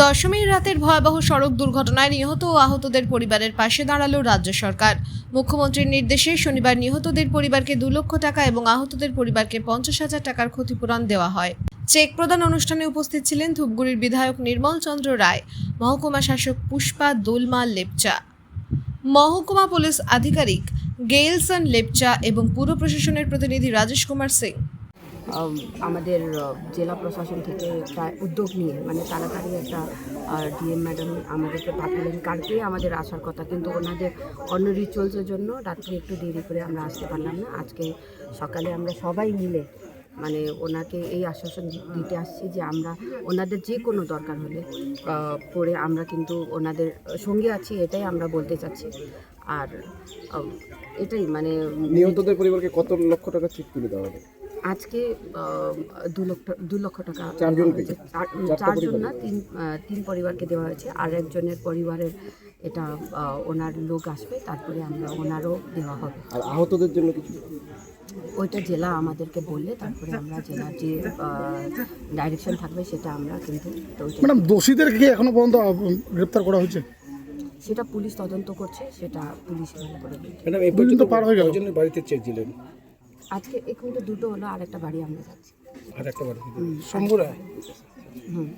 দশমীর রাতের ভয়াবহ সড়ক দুর্ঘটনায় নিহত ও আহতদের পরিবারের পাশে দাঁড়াল রাজ্য সরকার। মুখ্যমন্ত্রীর নির্দেশে শনিবার নিহতদের পরিবারকে দু লক্ষ টাকা এবং আহতদের পরিবারকে পঞ্চাশ হাজার টাকার ক্ষতিপূরণ দেওয়া হয়। চেক প্রদান অনুষ্ঠানে উপস্থিত ছিলেন ধূপগুড়ির বিধায়ক নির্মল চন্দ্র রায়, মহকুমা শাসক পুষ্পা দোলমা লেপচা। মহকুমা পুলিশ আধিকারিক গেইলসন লেপচা এবং পুর প্রশাসনের প্রতিনিধি রাজেশ কুমার সিং। আমাদের জেলা প্রশাসন থেকে একটা উদ্যোগ নিয়ে মানে তাড়াতাড়ি একটা ডিএম ম্যাডাম আমাদেরকে পাঠালেন। কালকেই আমাদের আসার কথা, কিন্তু ওনাদের অন্য রিচুয়ালসের জন্য রাত্রে একটু দেরি করে আমরা আসতে পারলাম না। আজকে সকালে আমরা সবাই মিলে মানে ওনাকে এই আশ্বাসন দিতে আসছি যে আমরা, ওনাদের যে কোনো দরকার হলে পরে আমরা কিন্তু ওনাদের সঙ্গে আছি, এটাই আমরা বলতে চাচ্ছি। আর এটাই মানে নিহতদের পরিবারকে কত লক্ষ টাকা চেক তুলে দেওয়া হবে? আজকে দু লক্ষ দু লক্ষ টাকা চারজন না তিন তিন পরিবারকে দেওয়া হয়েছে। আর একজনের পরিবারের এটা ওনার লোক আসবে তারপরে আমরা ওনারও দেওয়া হবে। আর আহতদের জন্য কিছু? ওইটা জেলা আমাদেরকে বললে তারপরে আমরা জেলার যে ডাইরেকশন থাকবে সেটা আমরা কিন্তু ম্যাডাম দোষীদেরকে কি এখনও পর্যন্ত গ্রেপ্তার করা হয়েছে? সেটা পুলিশ তদন্ত করছে সেটা পুলিশ করে ম্যাডাম এই দুদিন তো পার হয়ে গেল। বাড়িতে চেক দিলেন আজকে এখন তো দুটো হলো আর একটা বাড়ি আমরা যাচ্ছি। আর একটা বাড়ি। হুম।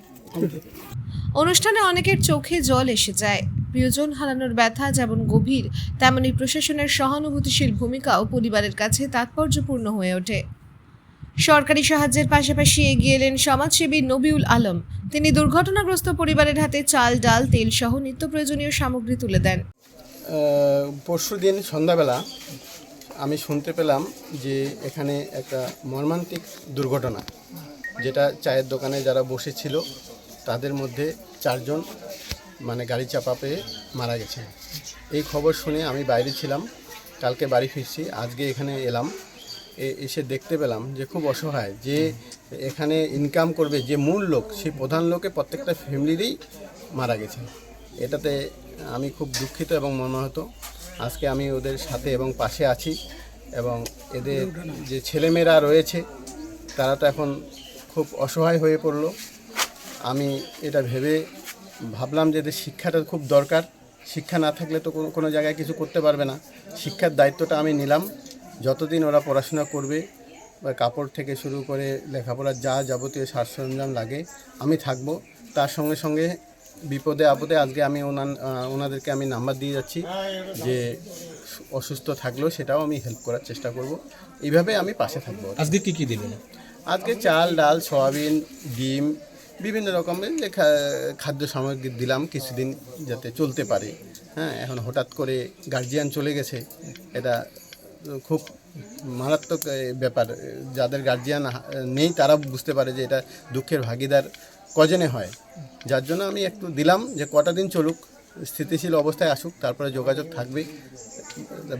অনুষ্ঠানে অনেকের চোখে জল এসে যায়। প্রিয়জন হারানোর ব্যথা যেমন গভীর তেমনি প্রশাসনের সহানুভূতিশীল ভূমিকাও পরিবারের কাছে তাৎপর্যপূর্ণ হয়ে ওঠে। সরকারি সাহায্যের পাশাপাশি এগিয়ে এলেন সমাজসেবী নবিউল আলম। তিনি দুর্ঘটনাগ্রস্ত পরিবারের হাতে চাল ডাল তেল সহ নিত্য প্রয়োজনীয় সামগ্রী তুলে দেন। পরশু দিন সন্ধ্যাবেলা আমি শুনতে পেলাম যে এখানে একটা মর্মান্তিক দুর্ঘটনা, যেটা চায়ের দোকানে যারা বসেছিল, তাদের মধ্যে চারজন মানে গাড়ি চাপা পেয়ে মারা গেছে। এই খবর শুনে আমি বাইরে ছিলাম, কালকে বাড়ি ফিরছি, আজকে এখানে এলাম এসে দেখতে পেলাম যে খুব অসহায়, যে এখানে ইনকাম করবে যে মূল লোক, সেই প্রধান লোকে প্রত্যেকটা ফ্যামিলিরই মারা গেছে। এটাতে আমি খুব দুঃখিত এবং মর্মাহত আজকে আমি ওদের সাথে এবং পাশে আছি এবং এদের যে ছেলেমেয়েরা রয়েছে, তারা তো এখন খুব অসহায় হয়ে পড়ল। আমি এটা ভেবে ভাবলাম যে এদের শিক্ষাটা খুব দরকার। শিক্ষা না থাকলে তো কোনো কোনো জায়গায় কিছু করতে পারবে না। শিক্ষার দায়িত্বটা আমি নিলাম। যতদিন ওরা পড়াশোনা করবে বা কাপড় থেকে শুরু করে লেখাপড়ার যা যাবতীয় সাজ সরঞ্জাম লাগে, আমি থাকব। তার সঙ্গে সঙ্গে বিপদে আপদে আজকে আমি ওনার ওনাদেরকে আমি নাম্বার দিয়ে যাচ্ছি যে অসুস্থ থাকলেও সেটাও আমি হেল্প করার চেষ্টা করব। এইভাবে আমি পাশে থাকব। আজকে কি কি দিলেন আজকে চাল ডাল সয়াবিন ডিম বিভিন্ন রকমের যে খাদ্য সামগ্রী দিলাম কিছুদিন যাতে চলতে পারে। হ্যাঁ এখন হঠাৎ করে গার্জিয়ান চলে গেছে। এটা খুব মারাত্মক ব্যাপার। যাদের গার্জিয়ান নেই তারা বুঝতে পারে যে এটা দুঃখের ভাগিদার কজনে হয়। যার জন্য আমি একটু দিলাম যে কটা দিন চলুক, স্থিতিশীল অবস্থায় আসুক, তারপরে যোগাযোগ থাকবে।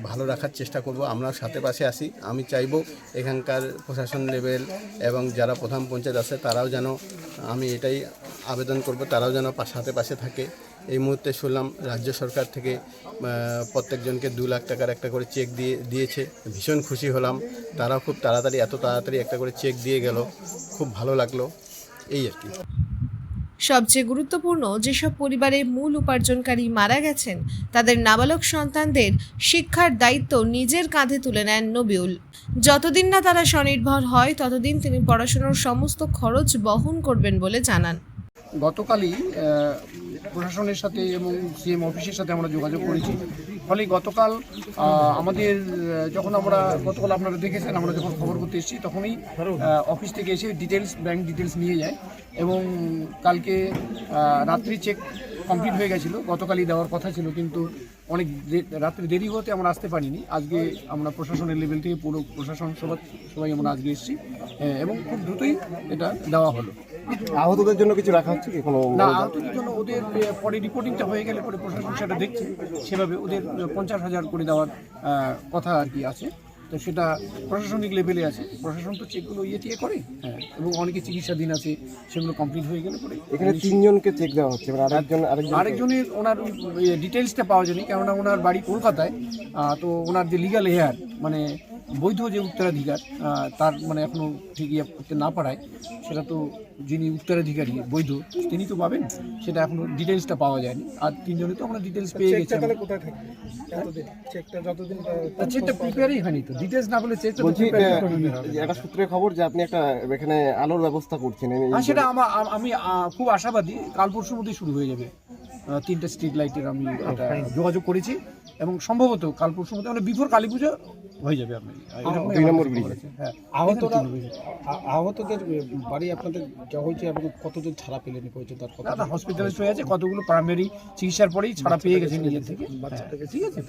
ভালো রাখার চেষ্টা করব আমরা সাথে পাশে আসি আমি চাইব এখানকার প্রশাসন লেভেল এবং যারা প্রধান পঞ্চায়েত আছে, তারাও যেন আমি এটাই আবেদন করব, তারাও যেন সাথে পাশে থাকে। এই মুহূর্তে শুনলাম রাজ্য সরকার থেকে প্রত্যেকজনকে দু লাখ টাকার একটা করে চেক দিয়ে, দিয়েছে। ভীষণ খুশি হলাম। তারাও খুব তাড়াতাড়ি, এত তাড়াতাড়ি একটা করে চেক দিয়ে গেল। খুব ভালো লাগল। এই আর কি। সবচেয়ে গুরুত্বপূর্ণ, যেসব পরিবারে মূল উপার্জনকারী মারা গেছেন, তাদের নাবালক সন্তানদের শিক্ষার দায়িত্ব নিজের কাঁধে তুলে নেন নবিউল। যতদিন না তারা স্বনির্ভর হয়, ততদিন তিনি পড়াশোনার সমস্ত খরচ বহন করবেন বলে জানান। গতকালই প্রশাসনের সাথে এবং সিএম অফিসের সাথে আমরা যোগাযোগ করেছি। ফলে গতকাল আমাদের যখন আমরা, গতকাল আপনারা দেখেছেন, আমরা যখন খবর করতে এসেছি, তখনই অফিস থেকে এসে ডিটেলস ব্যাংক ডিটেলস নিয়ে যায় এবং কালকে রাত্রি চেক কমপ্লিট হয়ে গেছিল। গতকালই দেওয়ার কথা ছিল কিন্তু অনেক রাত্রে দেরি হতে আমরা আসতে পারিনি। আজকে আমরা প্রশাসনের লেভেল থেকে পুরো প্রশাসন সবাই সবাই আমরা আজকে এসেছি। আহ, এবং খুব দ্রুতই এটা দেওয়া হলো। আহতদের জন্য কিছু রাখা হচ্ছে কি কোনো না আহতদের জন্য ওদের পরে রিপোর্টিংটা হয়ে গেলে পরে প্রশাসন সেটা দেখছে। সেভাবে ওদের পঞ্চাশ হাজার করে দেওয়ার কথা আর কি আছে। তো সেটা প্রশাসনিক লেভেলে আছে। প্রশাসন তো চেকগুলো ইয়ে টিয়ে করে হ্যাঁ। এবং অনেকে চিকিৎসাধীন আছে সেগুলো কমপ্লিট হয়ে গেলে পরে এখানে তিনজনকে চেক দেওয়া হচ্ছে আরেকজন আরেকজন আরেকজনের ওনার ডিটেলসটা পাওয়া যায়নি কেননা ওনার বাড়ি কলকাতায়। তো ওনার যে লিগাল হেয়ার মানে বৈধ যে উত্তরাধিকার তার মানে এখনও ঠিক ইয়ে করতে না পারায় সেটা তো যিনি উত্তরাধিকারী বৈধ তিনি তো পাবেন। সেটা এখনও ডিটেলসটা পাওয়া যায়নি। আর তিনজনে তো আমরা ডিটেলস পেয়ে গেছি। চেকটা প্রিপেয়ারই হয়নি তো। ডিটেলস না বলে চেকটা বলছি একটা সূত্রের খবর যে আপনি একটা এখানে আলোর ব্যবস্থা করছেন। সেটা আমি খুব আশাবাদী কাল পরশুর মধ্যে শুরু হয়ে যাবে। তিনটে স্ট্রিট লাইটের আমি যোগাযোগ করেছি এবং সম্ভবত কাল পরশু মধ্যে মানে বিফোর কালী পুজো হয়ে যাবে আপনি। হ্যাঁ। আহতরা। আ- আহতদের বাড়ি আপনাদের দেওয়া হয়েছে এবং কতজন ছাড়া পেলেন হসপিটালে পর্যন্ত হয়ে আছে কতগুলো প্রাইমারি চিকিৎসার পরেই ছাড়া পেয়ে গেছে নিজের থেকে। হ্যাঁ, ঠিক আছে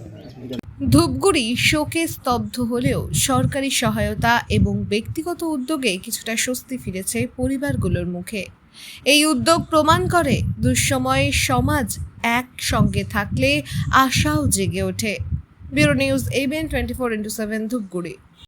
ধূপগুড়ি শোকে স্তব্ধ হলেও সরকারি সহায়তা এবং ব্যক্তিগত উদ্যোগে কিছুটা স্বস্তি ফিরেছে পরিবারগুলোর মুখে। এই উদ্যোগ প্রমাণ করে দুঃসময়ে সমাজ একসঙ্গে থাকলে আশাও জেগে ওঠে। Bureau news এবেন twenty four into seven Dhupguri.